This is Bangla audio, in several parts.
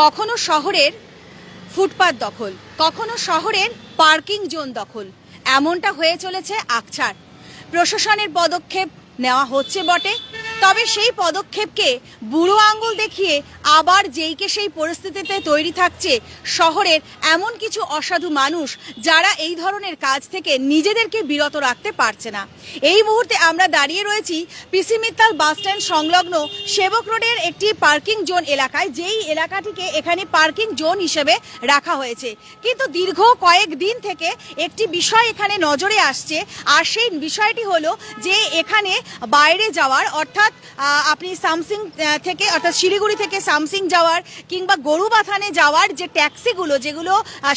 কখনো শহরের ফুটপাত দখল, কখনো শহরের পার্কিং জোন দখল। এমনটা হয়ে চলেছে আকছার। প্রশাসনের পদক্ষেপ নেওয়া হচ্ছে বটে। তবে সেই পদক্ষেপকে বুড়ো আঙ্গুল দেখিয়ে আবার যেইকে সেই পরিস্থিতিতে তৈরি থাকছে, শহরের এমন কিছু অসাধু মানুষ যারা এই ধরনের কাজ থেকে নিজেদেরকে বিরত রাখতে পারছে না। এই মুহূর্তে আমরা দাঁড়িয়ে রয়েছি পিসি মিত্তাল বাস স্ট্যান্ড সংলগ্ন সেবক রোডের একটি পার্কিং জোন এলাকায়, যেই এলাকাটিকে এখানে পার্কিং জোন হিসেবে রাখা হয়েছে। কিন্তু দীর্ঘ কয়েক দিন থেকে একটি বিষয় এখানে নজরে আসছে, আর সেই বিষয়টি হলো যে এখানে বাইরে যাওয়ার, অর্থাৎ আহ, আপনি সামসিং থেকে অর্থাৎ শিলিগুড়ি থেকে সামসিং যাওয়ার কিংবা গরুবাথানে যাওয়ার যে ট্যাক্সিগুলো যেগুলো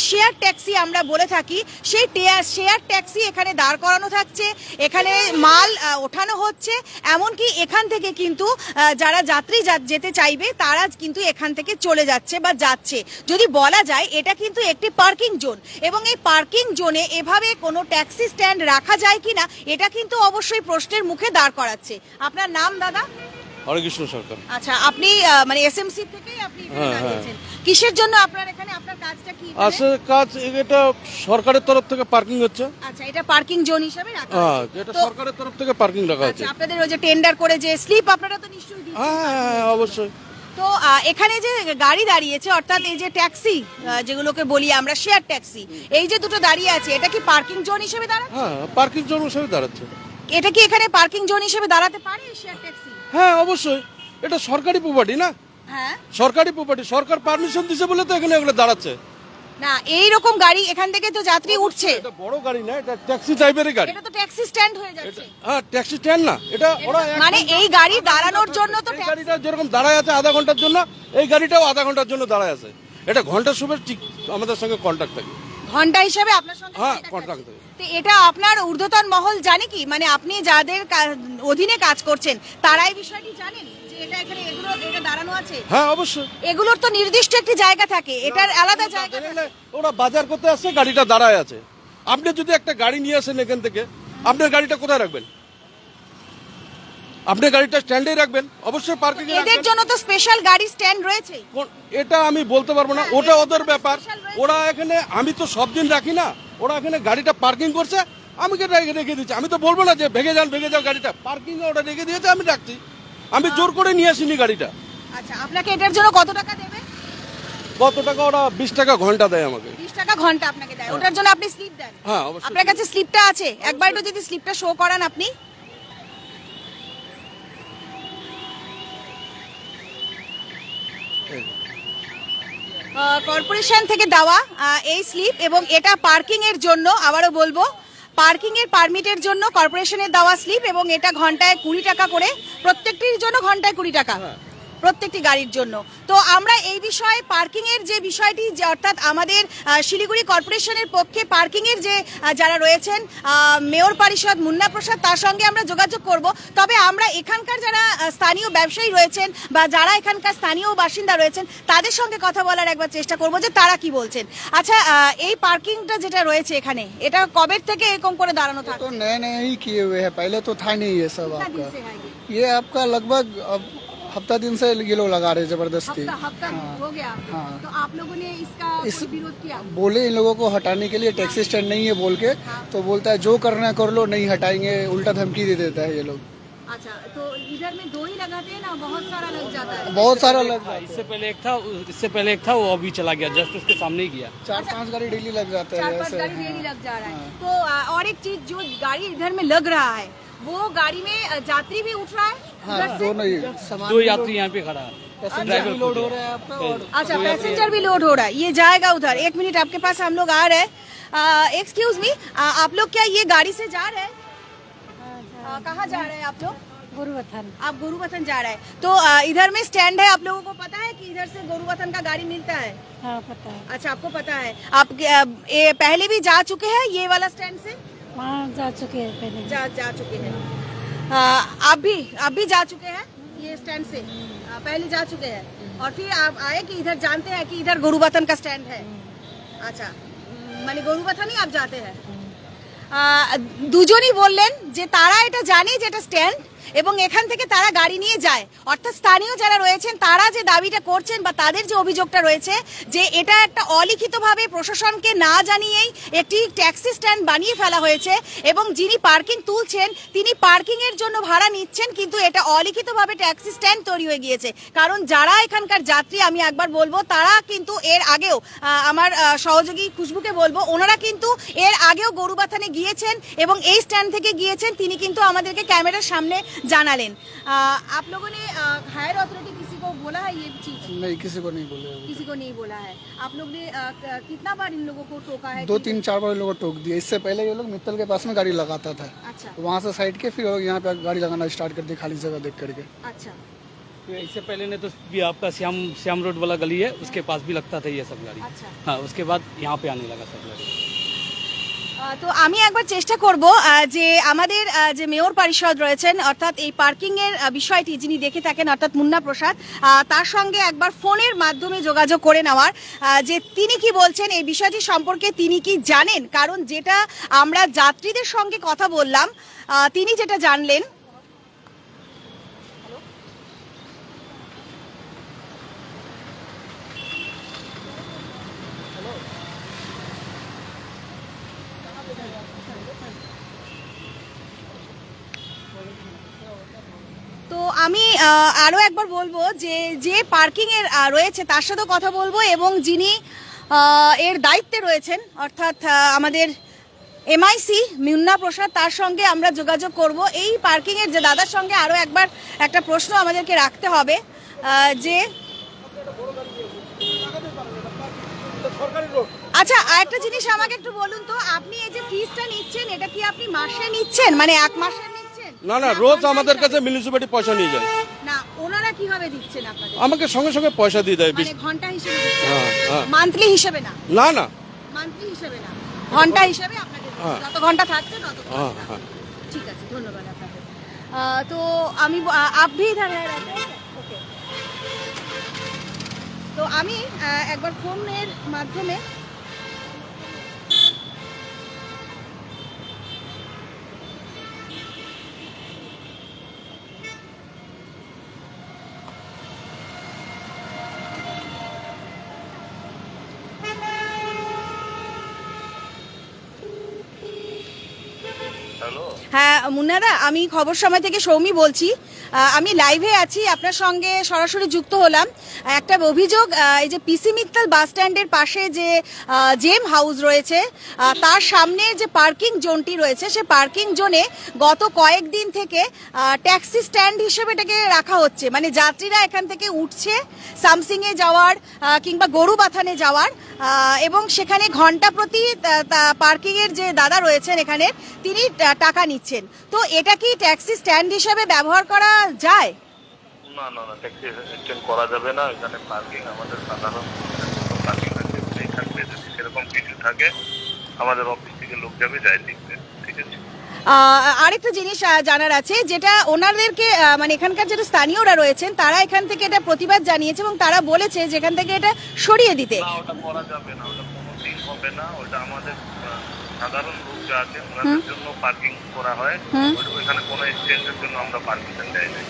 শেয়ার ট্যাক্সি আমরা বলে থাকি সেই শেয়ার ট্যাক্সি এখানে দাঁড় করানো থাকছে। এখানে মাল ওঠানো হচ্ছে। এমনকি এখান থেকে কিন্তু যারা যাত্রী যেতে চাইবে তারা কিন্তু এখান থেকে চলে যাচ্ছে বা যাচ্ছে। যদি বলা যায় এটা কিন্তু একটি পার্কিং জোন এবং এই পার্কিং জোনে এভাবে কোনো ট্যাক্সি স্ট্যান্ড রাখা যায় কিনা এটা কিন্তু অবশ্যই প্রশ্নের মুখে দাঁড় করাচ্ছে। আপনার নাম দাদা? হরেকৃষ্ণ সরকার। আচ্ছা আপনি মানে এসএমসি থেকেই আপনি এখানে হ্যাঁ, দাঁড়িয়েছেন কিসের জন্য আপনার এখানে আপনার কাজটা কি? আসলে কাজ এটা সরকারের তরফ থেকে পার্কিং হচ্ছে। আচ্ছা এটা পার্কিং জোন হিসেবে রাখা হ্যাঁ এটা সরকারের তরফ থেকে পার্কিং রাখা হচ্ছে আচ্ছা আপনাদের ওই যে টেন্ডার করে যে স্লিপ আপনারা তো নিশ্চয়ই দিচ্ছেন। হ্যাঁ হ্যাঁ, হ্যাঁ, অবশ্যই। তো এখানে যে গাড়ি দাঁড়িয়েছে অর্থাৎ এই যে ট্যাক্সি যেগুলোকে বলি আমরা শেয়ার ট্যাক্সি এই যে দুটো দাঁড়িয়ে আছে এটা কি পার্কিং জোন হিসেবে দাঁড়াচ্ছে? হ্যাঁ পার্কিং জোন হিসেবে দাঁড়াচ্ছে। এটা কি এখানে পার্কিং জোন হিসেবে দাঁড়াতে পারে শেয়ার ট্যাক্সি? হ্যাঁ অবশ্যই। এটা সরকারি প্রপার্টি না? হ্যাঁ। সরকারি প্রপার্টি সরকার পারমিশন দিছে বলে তো এখানে এগুলো দাঁড়াচ্ছে। না এই রকম গাড়ি এখান থেকে তো যাত্রী উঠছে। এটা বড় গাড়ি না এটা ট্যাক্সি টাইপেরই গাড়ি। এটা তো ট্যাক্সি স্ট্যান্ড হয়ে যাচ্ছে। হ্যাঁ ট্যাক্সি স্ট্যান্ড না। এটা ওরা মানে এই গাড়ি দাঁড়ানোর জন্য তো ট্যাক্সি গাড়িটা যেরকম দাঁড়ায় আছে আধা ঘণ্টার জন্য এই গাড়িটাও আধা ঘণ্টার জন্য দাঁড়ায় আছে। এটা ঘণ্টা সময় ঠিক আমাদের সঙ্গে কন্ট্যাক্ট থাকে। ঘণ্টা হিসেবে আপনার সঙ্গে হ্যাঁ, contract থাকে। তো এটা আপনার ঊর্ধ্বতন মহল জানে কি? মানে আপনি যাদের অধীনে কাজ করছেন তারা এই বিষয়টি জানেন যে এটা এখানে এগুলো এটা দাঁড়ানো আছে? হ্যাঁ অবশ্যই। এগুলোর তো নির্দিষ্ট একটি জায়গা থাকে এটার আলাদা জায়গা ওরা বাজার করতে আসছে গাড়িটা দাঁড়ায় আছে। আপনি যদি একটা গাড়ি নিয়ে আসেন এখান থেকে আপনার গাড়িটা কোথায় রাখবেন? আপনি গাড়িটা স্ট্যান্ডেই রাখবেন অবশ্যই পার্কিং এদের জন্য তো স্পেশাল গাড়ি স্ট্যান্ড রয়েছে। এটা আমি বলতে পারব না হ্যাঁ, ওটা ওদের ব্যাপার। ওরা এখানে আমি তো সব দিন রাখি না ওরা এখানে গাড়িটা পার্কিং করছে আমি কে রেখে রেখে দিচ্ছি। আমি তো বলব না যে ভেঙে যান ভেঙে যাও গাড়িটা। পার্কিং ওটা রেখে দিয়েছে আমি রাখছি। আমি জোর করে নিয়ে আসিনি গাড়িটা। আচ্ছা আপনাকে এটার জন্য কত টাকা দেবে? কত টাকা ওরা বিশ টাকা ঘণ্টা দেয় আমাকে। বিশ টাকা ঘণ্টা আপনাকে দেয়। ওটার জন্য আপনি স্লিপ দেন। হ্যাঁ অবশ্যই। আপনার কাছে স্লিপটা আছে? একবার একটু যদি স্লিপটা শো করান আপনি। কর্পোরেশন থেকে দেওয়া এই স্লিপ এবং এটা পার্কিংয়ের জন্য, আবারও বলব পার্কিংয়ের পারমিটের জন্য কর্পোরেশনের দেওয়া স্লিপ এবং এটা ঘন্টায় কুড়ি টাকা করে, প্রত্যেকটির জন্য ঘন্টায় কুড়ি টাকা। প্রত্যেকটি গাড়ির জন্য তো আমরা এই বিষয়ে পার্কিং এর যে বিষয়টি যে অর্থাৎ আমাদের আহ, শিলিগুড়ি কর্পোরেশনের পক্ষে পার্কিং এর যে আহ, যারা রয়েছেন আহ, মেয়র পরিষদ মুন্না প্রসাদ তার সঙ্গে আমরা যোগাযোগ করব তবে আমরা এখানকার যারা আহ, স্থানীয় ব্যবসায়ী রয়েছেন বা যারা এখানকার স্থানীয় বাসিন্দা রয়েছেন তাদের সঙ্গে কথা বলার একবার চেষ্টা করব যে তারা কি বলছেন আচ্ছা আহ, এই পার্কিংটা যেটা রয়েছে এখানে এটা কবের থেকে এরকম করে দাঁড়ানো तो থাকে नए नए ही किए हुए हैं पहले तो था नहीं ये सब कितना दिन आपका से है ये? ये आपका लगभग अब हफ़्ता दिन से ये लोग लगा रहे ज़बरदस्ती। हफ़्ता हफ़्ता हाँ, हो गया। हाँ। तो आप लोगों ने इसका इस- विरोध किया? बोले इन लोगों को हटाने के लिए टैक्सी स्टैंड नहीं है बोल के। हाँ, तो बोलता है जो करना है कर लो नहीं हटाएँगे। उल्टा धमकी दे देता है ये लोग। अच्छा तो इधर में दो ही लगाते हैं ना? बहुत सारा लग जाता है। बहुत सारा लग जाता है इससे पहले एक था इससे पहले एक था वो अभी चला गया जस्ट उसके सामने ही गया। चार पाँच गाड़ी डेली लग जाता है चार पाँच गाड़ी हाँ। डेली लग जा रहा है। तो और एक चीज़ जो गाड़ी इधर में लग रहा है वो गाड़ी में यात्री भी उठ रहा है? हाँ दोनों ही दो यात्री यहाँ पे खड़ा है। पैसेंजर भी लोड हो रहा है आपका और अच्छा पैसेंजर भी लोड हो रहा है। ये जाएगा उधर। एक मिनट आपके पास हम लोग आ रहे हैं। एक्सक्यूज मी आप लोग क्या ये गाड़ी से जा रहे हैं? कहाँ जा रहे हैं। आप लोग? गुरुवथन। आप गुरुवतन जा रहे हैं। तो आ, इधर में स्टैंड है। आप लोगों को पता है कि इधर से गुरुवतन का गाड़ी मिलता है? हाँ पता है। अच्छा आपको पता है। आप ये पहले भी जा चुके हैं ये वाला स्टैंड से? वहाँ जा चुके हैं पहले। जा जा चुके हैं। आप भी आप भी जा चुके हैं ये स्टैंड से आ, पहले जा चुके हैं और फिर आप आए कि इधर जानते हैं कि इधर गुरुवतन का स्टैंड है अच्छा মানে গরুবাথানই আপ যাতে হ্যাঁ আহ, দুজনই বললেন যে তারা এটা জানে যে এটা স্ট্যান্ড এবং এখান থেকে তারা গাড়ি নিয়ে যায়। অর্থাৎ স্থানীয় যারা রয়েছেন, তারা যে দাবিটা করছেন বা তাদের যে অভিযোগটা রয়েছে যে এটা একটা অলিখিতভাবে প্রশাসনকে না জানিয়েই একটি ট্যাক্সি স্ট্যান্ড বানিয়ে ফেলা হয়েছে এবং যিনি পার্কিং তুলছেন, তিনি পার্কিং এর জন্য ভাড়া নিচ্ছেন, কিন্তু এটা অলিখিতভাবে ট্যাক্সি স্ট্যান্ড তৈরি হয়ে গিয়েছে। কারণ যারা এখানকার যাত্রী, আমি একবার বলব, তারা কিন্তু এর আগেও আমার সহযোগী খুশবুকে বলব, ওনারা কিন্তু এর আগেও গরুবাথানে গিয়েছেন এবং এই স্ট্যান্ড থেকে গিয়েছেন। তিনি কিন্তু আমাদেরকে ক্যামেরার সামনে जानालें आप लोगों ने हायर अथॉरिटी किसी को बोला है ये चीज़ नहीं किसी को नहीं बोला है किसी को नहीं बोला है आप लोग ने कितना बार इन लोगों को टोका है दो तीन चार बार इन लोगों को टोक दिया। इससे पहले ये लोग मित्तल के पास में गाड़ी लगाता था। अच्छा। तो वहाँ से साइड के फिर यहाँ पे गाड़ी लगाना स्टार्ट कर दी खाली जगह देख करके। अच्छा। तो इससे पहले ने तो भी आपका श्याम श्याम रोड वाला गली है उसके पास भी लगता था ये सब गाड़ी। अच्छा। हाँ उसके बाद यहाँ पे आने लगा सब गाड़ी। তো আমি একবার চেষ্টা করব যে আমাদের যে মেয়র পরিষদ রয়েছেন, অর্থাৎ এই পার্কিং এর বিষয়টি যিনি দেখে থাকেন, অর্থাৎ মুন্না প্রসাদ তার সঙ্গে একবার ফোনের মাধ্যমে যোগাযোগ করে নেওয়ার যে তিনি কি বলছেন, এই বিষয়টি সম্পর্কে তিনি কি জানেন? কারণ যেটা আমরা যাত্রীদের সঙ্গে কথা বললাম তিনি যেটা জানলেন তো আমি আহ, আরও একবার বলব যে যে পার্কিং এর রয়েছে তার সাথে কথা বলব এবং যিনি এর দায়িত্বে রয়েছেন অর্থাৎ আমাদের এমআইসি মুন্না প্রসাদ তার সঙ্গে আমরা যোগাযোগ করব। এই পার্কিং এর যে দাদার সঙ্গে আরও একবার একটা প্রশ্ন আমাদেরকে রাখতে হবে যে আচ্ছা আরেকটা জিনিস আমাকে একটু বলুন তো আপনি এই যে ফিজটা নিচ্ছেন এটা কি আপনি মাসে নিচ্ছেন? মানে এক মাসে না না রোজ আমাদের কাছে মিউনিসিপ্যালিটি পয়সা নিয়ে যায়। না ওনারা কীভাবে দিচ্ছেন আপনাদের? আমাকে সঙ্গে সঙ্গে পয়সা দিয়ে দেয় মানে ঘণ্টা হিসেবে হ্যাঁ, হ্যাঁ। মান্থলি হিসেবে না? না না। মান্থলি হিসেবে না। ঘণ্টা হিসেবে আপনাদের হ্যাঁ। যত ঘণ্টা থাকছে তত ঠিক আছে ধন্যবাদ আপনাদের। তো আমি আপ ভি তো আমি একবার ফোনের মাধ্যমে হ্যাঁ মুন্নাদা আমি খবর সময় থেকে সৌমি বলছি। আমি লাইভে আছি, আপনার সঙ্গে সরাসরি যুক্ত হলাম। একটা অভিযোগ এই যে পিসি মিত্তাল বাস স্ট্যান্ডের পাশে যে জেম হাউস রয়েছে তার সামনে যে পার্কিং জোনটি রয়েছে, সে পার্কিং জোনে গত কয়েকদিন থেকে ট্যাক্সি স্ট্যান্ড হিসেবে এটাকে রাখা হচ্ছে। মানে যাত্রীরা এখান থেকে উঠছে সামসিংয়ে যাওয়ার কিংবা গরু বাথানে যাওয়ার এবং সেখানে ঘণ্টা প্রতি পার্কিং এর যে দাদা রয়েছেন এখানে, তিনি টাকা নিচ্ছেন। তো এটা কি ট্যাক্সি স্ট্যান্ড হিসেবে ব্যবহার করা যায়? না না না ট্যাক্সি স্ট্যান্ড করা যাবে না। এখানে পার্কিং আমাদের সাধারণ পার্কিং আছে থাকবে। যদি সেরকম কিছু থাকে আমাদের অফিস থেকে লোক যাবে লিখবে ঠিক আছে? আরেকটা জিনিস জানার আছে যেটা ওনাদেরকে মানে এখানকার যেটা স্থানীয়রা রয়েছেন তারা এখান থেকে এটা প্রতিবাদ জানিয়েছে এবং তারা বলেছে যে এখান থেকে এটা সরিয়ে দিতে। না ওটা করা যাবে না ওটা কোনোদিন হবে না। ওটা আমাদের সাধারণ লোক যা আছে ওনাদের জন্য পার্কিং করা হয়। ওইখানে কোনো এক্সচেঞ্জের জন্য আমরা পারমিশন দেয় না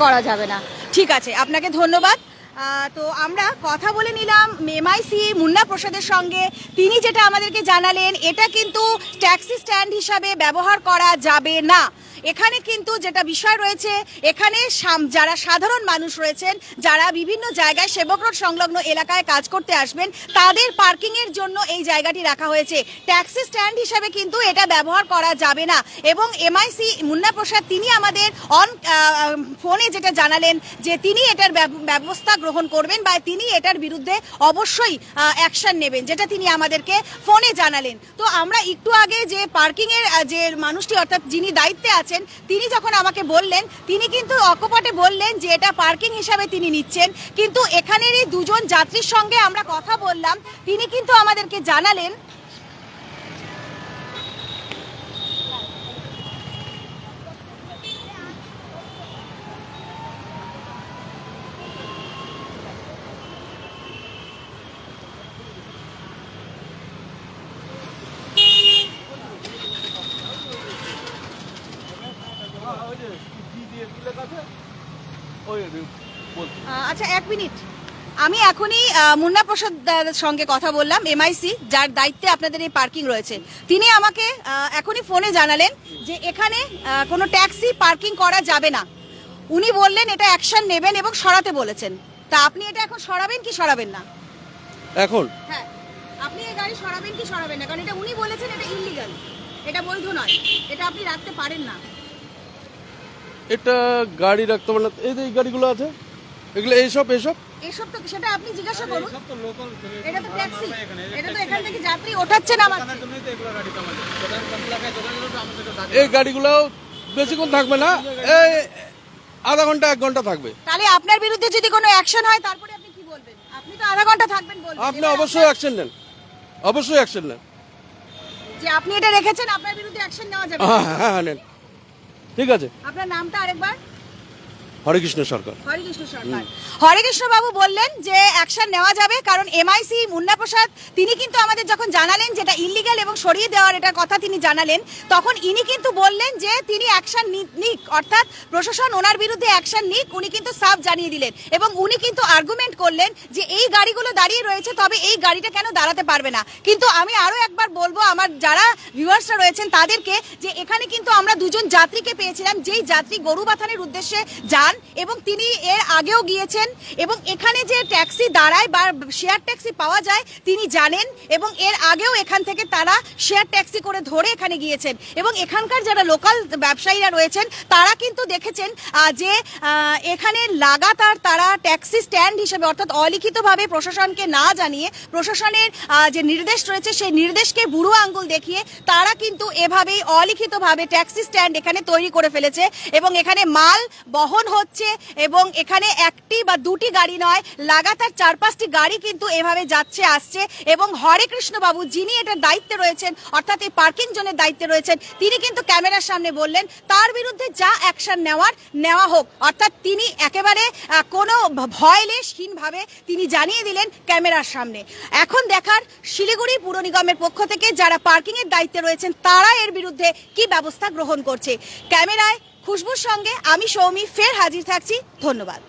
করা যাবে না। ঠিক আছে আপনাকে ধন্যবাদ। তো আমরা কথা বলে নিলাম এমআইসি মুন্না প্রসাদের সঙ্গে। তিনি যেটা আমাদেরকে জানালেন এটা কিন্তু ট্যাক্সি স্ট্যান্ড হিসাবে ব্যবহার করা যাবে না। এখানে কিন্তু যেটা বিষয় রয়েছে, এখানে যারা সাধারণ মানুষ রয়েছেন, যারা বিভিন্ন জায়গায় সেবক রোড সংলগ্ন এলাকায় কাজ করতে আসবেন, তাদের পার্কিং এর জন্য এই জায়গাটি রাখা হয়েছে। ট্যাক্সি স্ট্যান্ড হিসাবে কিন্তু এটা ব্যবহার করা যাবে না এবং এমআইসি মুন্না প্রসাদ, তিনি আমাদের অন ফোনে যেটা জানালেন যে তিনি এটার ব্যব- ব্যবস্থা গ্রহণ করবেন বা তিনি এটার বিরুদ্ধে অবশ্যই অ্যাকশন নেবেন, যেটা তিনি আমাদেরকে ফোনে জানালেন। তো আমরা একটু আগে যে পার্কিংয়ের যে মানুষটি, অর্থাৎ যিনি দায়িত্বে আছেন, তিনি যখন আমাকে বললেন, তিনি কিন্তু অকপটে বললেন যে এটা পার্কিং হিসাবে তিনি নিচ্ছেন। কিন্তু এখানেরই দুজন যাত্রীর সঙ্গে আমরা কথা বললাম, তিনি কিন্তু আমাদেরকে জানালেন আচ্ছা এক মিনিট। আমি এখনই মুন্না প্রসাদ সঙ্গে কথা বললাম এমআইসি যার দায়িত্বে আপনাদের এই পার্কিং রয়েছে। তিনি আমাকে এখনই ফোনে জানালেন যে এখানে কোনো ট্যাক্সি পার্কিং করা যাবে না। উনি বললেন এটা অ্যাকশন নেবেন এবং সরাতে বলেছেন। তা আপনি এটা এখন সরাবেন কি সরাবেন না? এখন? হ্যাঁ। আপনি এই গাড়ি সরাবেন কি সরাবেন না? কারণ এটা উনি বলেছেন এটা ইলিগাল এটা বৈধ নয়। এটা আপনি রাখতে পারেন না। এটা গাড়ি রাখতে পারে না এই যে এই গাড়িগুলো আছে এগুলো এইসব এইসব? এসব তো সেটা আপনি জিজ্ঞাসা করুন। এটা তো ট্যাক্সি এটা তো এখান থেকে যাত্রী ওঠাচ্ছে নামাচ্ছে এই গাড়িগুলো বেশিক্ষণ থাকবে না। এই আধা ঘণ্টা এক ঘণ্টা থাকবে। তাহলে আপনার বিরুদ্ধে যদি কোনো অ্যাকশন হয় তারপরে আপনি কি বলবেন? আপনি তো আধা ঘণ্টা থাকবেন বলবেন। আপনি অবশ্যই অ্যাকশন নেন। অবশ্যই অ্যাকশন নেন। যে আপনি এটা রেখেছেন আপনার বিরুদ্ধে অ্যাকশন নেওয়া যাবে। হ্যাঁ হ্যাঁ হ্যাঁ নেন। ঠিক আছে। আপনার নামটা আরেকবার? হরেকৃষ্ণ সরকার। হরেকৃষ্ণ বাবু বললেন যে অ্যাকশন নেওয়া যাবে, কারণ এমআইসি মুন্না প্রসাদ তিনি কিন্তু আমাদের যখন জানালেন যেটা ইলিগাল এবং সরিয়ে দেওয়ার এটা কথা তিনি জানালেন, তখন ইনি কিন্তু বললেন যে তিনি অ্যাকশন নিক, অর্থাৎ প্রশাসন ওনার বিরুদ্ধে অ্যাকশন নিক, উনি কিন্তু সাফ জানিয়ে দিলেন। এবং উনি কিন্তু আর্গুমেন্ট করলেন যে এই গাড়িগুলো দাঁড়িয়ে রয়েছে, তবে এই গাড়িটা কেন দাঁড়াতে পারবে না। কিন্তু আমি আরও একবার বলব, আমার যারা ভিউয়ার্সরা রয়েছেন তাদেরকে, যে এখানে কিন্তু আমরা দুজন যাত্রীকে পেয়েছিলাম, যেই যাত্রী গরুবাথানের উদ্দেশ্যে যান এবং তিনি এর আগেও গিয়েছেন এবং এখানে যে ট্যাক্সি দাঁড়ায় বা শেয়ার ট্যাক্সি পাওয়া যায়, তিনি জানেন এবং এর আগেও এখান থেকে তারা শেয়ার ট্যাক্সি করে ধরে এখানে গিয়েছেন। এবং এখানকার যারা লোকাল ব্যবসায়ীরা রয়েছেন, তারা কিন্তু দেখেছেন যে এখানে লাগাতার তারা ট্যাক্সি স্ট্যান্ড হিসেবে অর্থাৎ অলিখিতভাবে প্রশাসনকে না জানিয়ে, প্রশাসনের যে নির্দেশ রয়েছে, সেই নির্দেশকে বুড়ো আঙ্গুল দেখিয়ে তারা কিন্তু এভাবেই অলিখিতভাবে ট্যাক্সি স্ট্যান্ড এখানে তৈরি করে ফেলেছে এবং এখানে মাল বহন হচ্ছে এবং এখানে একটি বা দুটি গাড়ি নয়, লাগাতার চার পাঁচটি গাড়ি কিন্তু এভাবে যাচ্ছে, আসছে এবং হরে কৃষ্ণবাবু যিনি এটার দায়িত্বে রয়েছেন, অর্থাৎ এই পার্কিং জোনের দায়িত্বে রয়েছেন, তিনি কিন্তু ক্যামেরার সামনে বললেন, তার বিরুদ্ধে যা অ্যাকশন নেওয়ার, নেওয়া হোক। অর্থাৎ তিনি একেবারে কোনো ভয়লেসহীনভাবে তিনি জানিয়ে দিলেন ক্যামেরার সামনে। এখন দেখার শিলিগুড়ি পুর নিগমের পক্ষ থেকে যারা পার্কিংয়ের দায়িত্বে রয়েছেন, তারা এর বিরুদ্ধে কি ব্যবস্থা গ্রহণ করছে? ক্যামেরায় খুশবুর সঙ্গে আমি সৌমি ফের হাজির থাকছি। ধন্যবাদ।